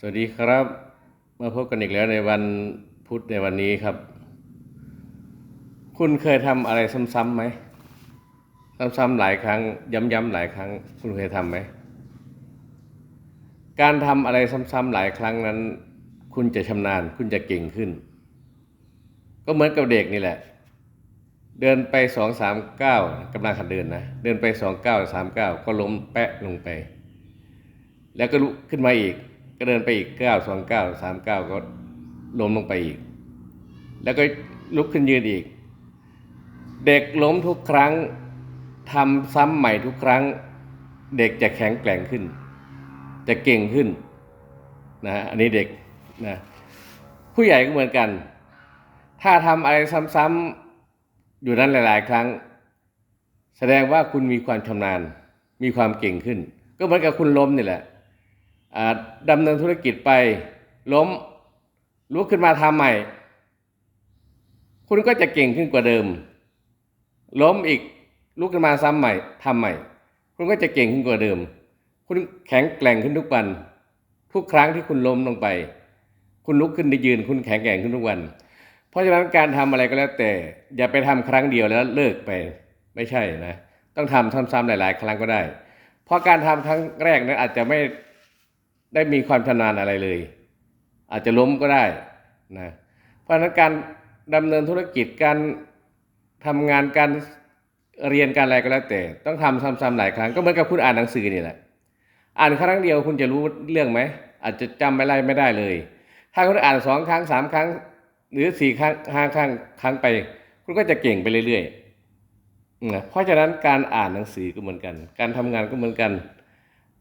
สวัสดีครับ มาพบกันอีกแล้วในวันพุธในวันนี้ครับ คุณเคยทำอะไรซ้ำๆไหมซ้ำๆหลายครั้ง ย้ำๆหลายครั้ง คุณเคยทำไหมการทำอะไรซ้ำๆหลายครั้งนั้น คุณจะชำนาญคุณจะเก่งขึ้น ก็เหมือนกับเด็กนี่แหละ เดินไปสองสามเก้ากำลังขัดเดินนะเดินไปสองเก้าสามเก้าก็ล้มแปะลงไป แล้วก็ลุกขึ้นมาอีก ก็เดินไปอีกเก้าสองเก้าสามเก้าก็ล้มลงไปอีก แล้วก็ลุกขึ้นยืนอีก เด็กล้มทุกครั้งทำซ้ำใหม่ทุกครั้ง เด็กจะแข็งแกร่งขึ้น จะเก่งขึ้นนะอันนี้เด็กนะผู้ใหญ่ก็เหมือนกัน ถ้าทำอะไรซ้ำๆอยู่นั้นหลาย ๆ ครั้ง แสดงว่าคุณมีความชำนาญมีความเก่งขึ้น ก็เหมือนกับคุณล้มนี่แหละ ดำเนินธุรกิจไปล้มลุกขึ้นมาทำใหม่ คุณก็จะเก่งขึ้นกว่าเดิม ล้มอีกลุกขึ้นมาซ้ำใหม่ทำใหม่ คุณก็จะเก่งขึ้นกว่าเดิม คุณแข็งแกร่งขึ้นทุกวัน ทุกครั้งที่คุณล้มลงไป คุณลุกขึ้นได้ยืน คุณแข็งแกร่งขึ้นทุกวัน เพราะฉะนั้นการทำอะไรก็แล้วแต่ อย่าไปทำครั้งเดียวแล้วเลิกไปไม่ใช่นะ ต้องทำซ้ำๆหลาย ๆ ครั้งก็ได้ เพราะการทำครั้งแรกนั้นอาจจะไม่ ได้มีความชำนาญอะไรเลย อาจจะล้มก็ได้นะเพราะฉะนั้นการดำเนินธุรกิจการทำงานการเรียนการอะไรก็แล้วแต่ ต้องทำซ้ำๆหลายครั้งก็เหมือนกับคุณอ่านหนังสือนี่แหละ อ่านครั้งเดียวคุณจะรู้เรื่องไหมอาจจะจำไม่ได้ไม่ได้เลย ถ้าคุณอ่านสองครั้งสามครั้ง หรือสี่ครั้งห้าครั้งครั้งไป คุณก็จะเก่งไปเรื่อยๆนะเพราะฉะนั้นการอ่านหนังสือก็เหมือนกัน การทำงานก็เหมือนกัน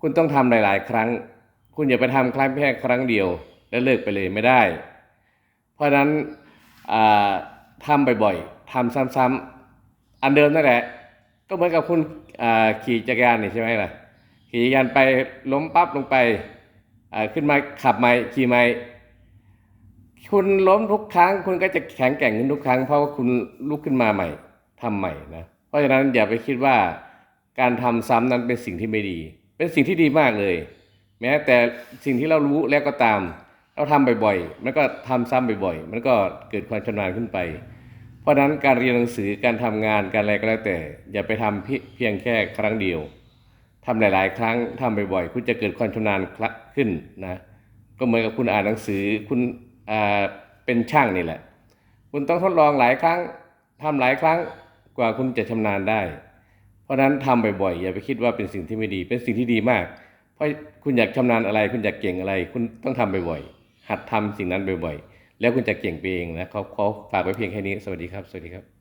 คุณต้องทำหลาย ๆ ครั้ง คุณอย่าไปทำครั้งแค่ครั้งเดียว แล้วเลิกไปเลยไม่ได้ เพราะฉะนั้นทำบ่อยๆทำซ้ำๆอันเดิมนั่นแหละ ก็เหมือนกับคุณขี่จักรยานนี่ใช่ไหมล่ะขี่จักรยานไปล้มปั๊บลงไปขึ้นมาขับใหม่ขี่ใหม่คุณล้มทุกครั้ง คุณก็จะแข็งแกร่งขึ้นทุกครั้ง เพราะว่าคุณลุกขึ้นมาใหม่ทำใหม่นะ เพราะฉะนั้นอย่าไปคิดว่าการทำซ้ำนั้นเป็นสิ่งที่ไม่ดี เป็นสิ่งที่ดีมากเลย แม้แต่สิ่งที่เรารู้แล้วก็ตาม เราทำบ่อยๆ มันก็ทำซ้ำบ่อยๆ มันก็เกิดความชำนาญขึ้นไป เพราะฉะนั้นการเรียนหนังสือการทำงานการอะไรก็แล้วแต่ อย่าไปทำเพีเพียงแค่ครั้งเดียวทำหลายๆ ครั้งทำบ่อยๆ คุณจะเกิดความชำนาญขึ้นนะก็เหมือนกับคุณอ่านหนังสือคุณเป็นช่างนี่แหละ คุณต้องทดลองหลายครั้งทำหลายครั้งกว่าคุณจะชำนาญได้ เพราะฉะนั้นทำบ่อยๆ อย่าไปคิดว่าเป็นสิ่งที่ไม่ดี เป็นสิ่งที่ดีมาก เพราะคุณอยากชำนาญอะไร คุณอยากเก่งอะไร คุณต้องทำบ่อยๆหัดทำสิ่งนั้นบ่อยๆแล้วคุณจะเก่งไปเองนะเขาเขาฝากไว้เพียงแค่นี้สวัสดีครับสวัสดีครับ